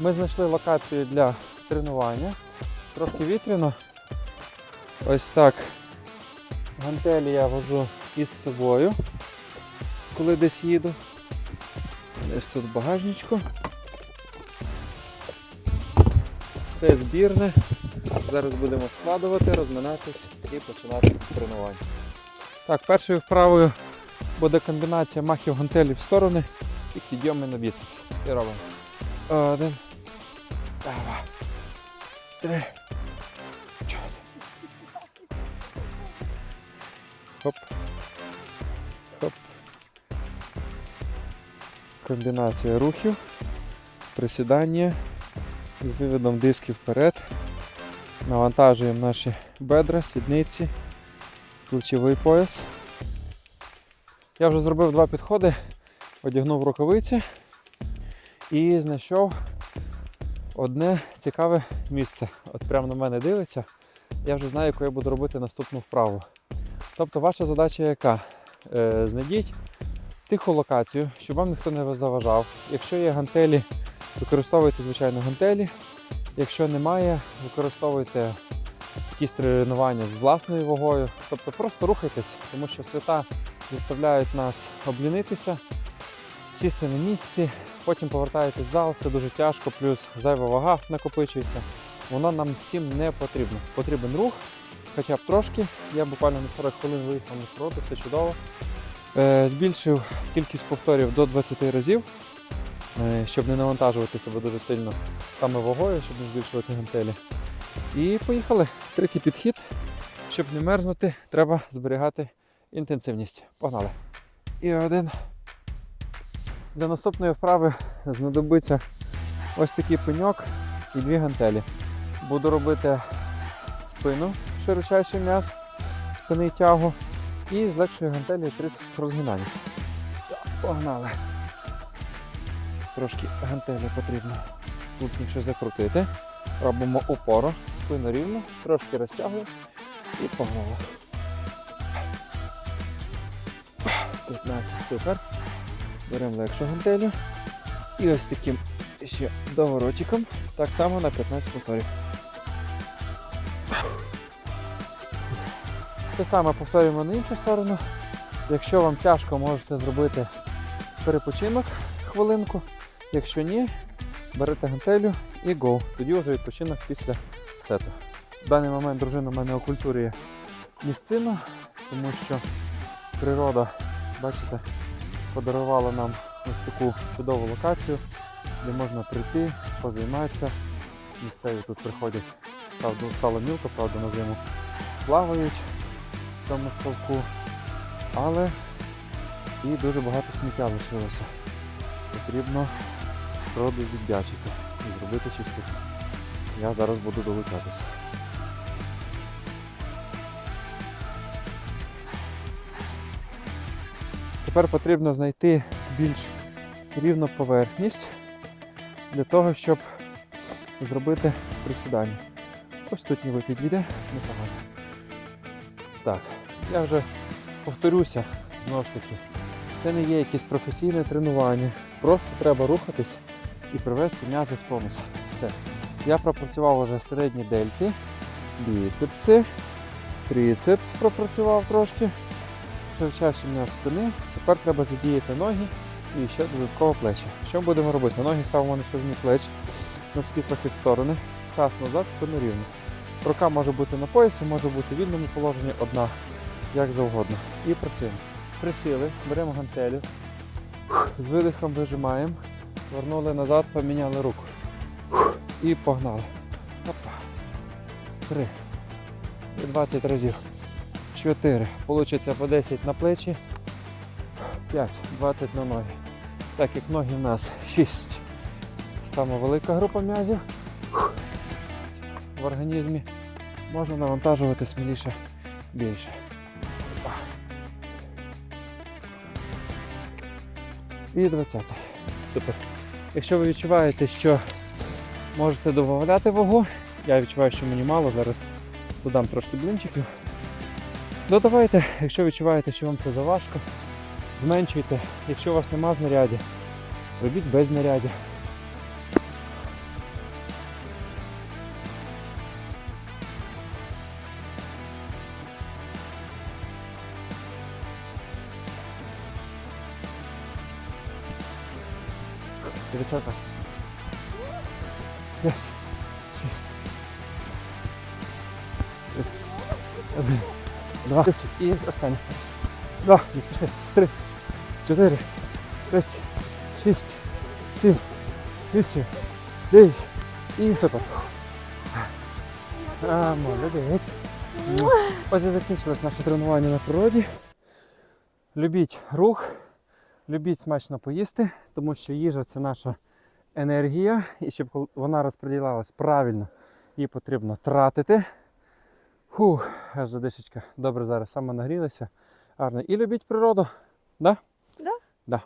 Ми знайшли локацію для тренування. Трошки вітряно. Ось так. Гантелі я вожу із собою, коли десь їду. Десь тут в багажничку. Все збірне. Зараз будемо складувати, розминатись і починати тренування. Так, першою вправою буде комбінація махів гантелів в сторони і підйоми на біцепс. І робимо. Один. Два. Три. Чотири. Хоп. Хоп. Комбінація рухів. Присідання з виводом дисків вперед. Навантажуємо наші бедра, сідниці, плечовий пояс. Я вже зробив два підходи, одягнув рукавиці і знайшов одне цікаве місце. От прямо на мене дивиться. Я вже знаю, яку я буду робити наступну вправу. Тобто ваша задача яка? Е, знайдіть тиху локацію, щоб вам ніхто не заважав. Якщо є гантелі, використовуйте звичайно гантелі. Якщо немає, використовуйте якісь тренування з власною вагою. Тобто просто рухайтесь, тому що свята заставляють нас облінитися, сісти на місці, потім повертаєтесь в зал, все дуже тяжко, плюс зайва вага накопичується. Воно нам всім не потрібно. Потрібен рух, хоча б трошки. Я буквально на 40 хвилин виїхав на природу, все чудово. Е, збільшив кількість повторів до 20 разів, е, щоб не навантажувати себе дуже сильно саме вагою, щоб не збільшувати гантелі. І поїхали. Третій підхід. Щоб не мерзнути, треба зберігати інтенсивність. Погнали. І один. Для наступної вправи знадобиться ось такий пеньок і дві гантелі. Буду робити спину, широчайший м'яз, спини тягу і з легшої гантелі трицепс розгинання. Так, погнали. Трошки гантелі потрібно плотніше закрутити. Робимо опору, спину рівно, трошки розтягуємо і погнали. 15 супер. Беремо легшу гантелю. І ось таким ще доворотиком. Так само на 15 повторів. Те саме повторюємо на іншу сторону. Якщо вам тяжко, можете зробити перепочинок хвилинку. Якщо ні, берете гантелю і го. Тоді вже відпочинок після сету. В даний момент дружина в мене окультурює місцину, тому що природа, бачите, подарувала нам ось таку чудову локацію, де можна прийти, позайматися. Місцеві тут приходять, стало мілко, правда, на зиму плавають в цьому ставку, але і дуже багато сміття лишилося. Потрібно природу віддячити і зробити чистоту. Я зараз буду долучатися. Тепер потрібно знайти більш рівну поверхність для того, щоб зробити присідання. Ось тут ніби підійде непогано. Так, я вже повторюся знову ж таки. Це не є якесь професійне тренування. Просто треба рухатись і привести м'язи в тонус. Все. Я пропрацював уже середні дельти, біцепси, трицепс пропрацював трошки, широчайший спини. Тепер треба задіяти ноги і ще додатково плечі. Що ми будемо робити? Ноги ставимо на ширині плеч, носки трохи в сторони, таз назад, спину рівно. Рука може бути на поясі, може бути в вільному положенні, одна, як завгодно. І працюємо. Присіли, беремо гантелю, з видихом вижимаємо, вернули назад, поміняли руку. І погнали. Опа. Три. І 20 разів. Чотири. Получиться по 10 на плечі. 5, 20 на ноги. Так як ноги в нас 6. Сама велика група м'язів в організмі. Можна навантажувати сміліше більше. І 20. Супер. Якщо ви відчуваєте, що можете додати вагу, я відчуваю, що мені мало, зараз додам трошки блинчиків. Ну, Додавайте, якщо відчуваєте, що вам це заважко, зменшуйте. Якщо у вас нема знаряддя, робіть без знаряддя. Пересадка. Yes. Yes. Yes. Два. І останнє. Два. Не спіши. Три. Чотири. П'ять. Шість. Сім. Вісім. Дев'ять. І супер. А, молодець. Ну, Ось і закінчилось наше тренування на природі. Любіть рух, любіть смачно поїсти, тому що їжа це наша енергія, і щоб вона розподілялась правильно, її потрібно тратити. Фух, аж задишечка. Добре, зараз саме нагрілися. Гарно. І любіть природу. Да? Да. Да.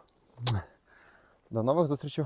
До нових зустрічей.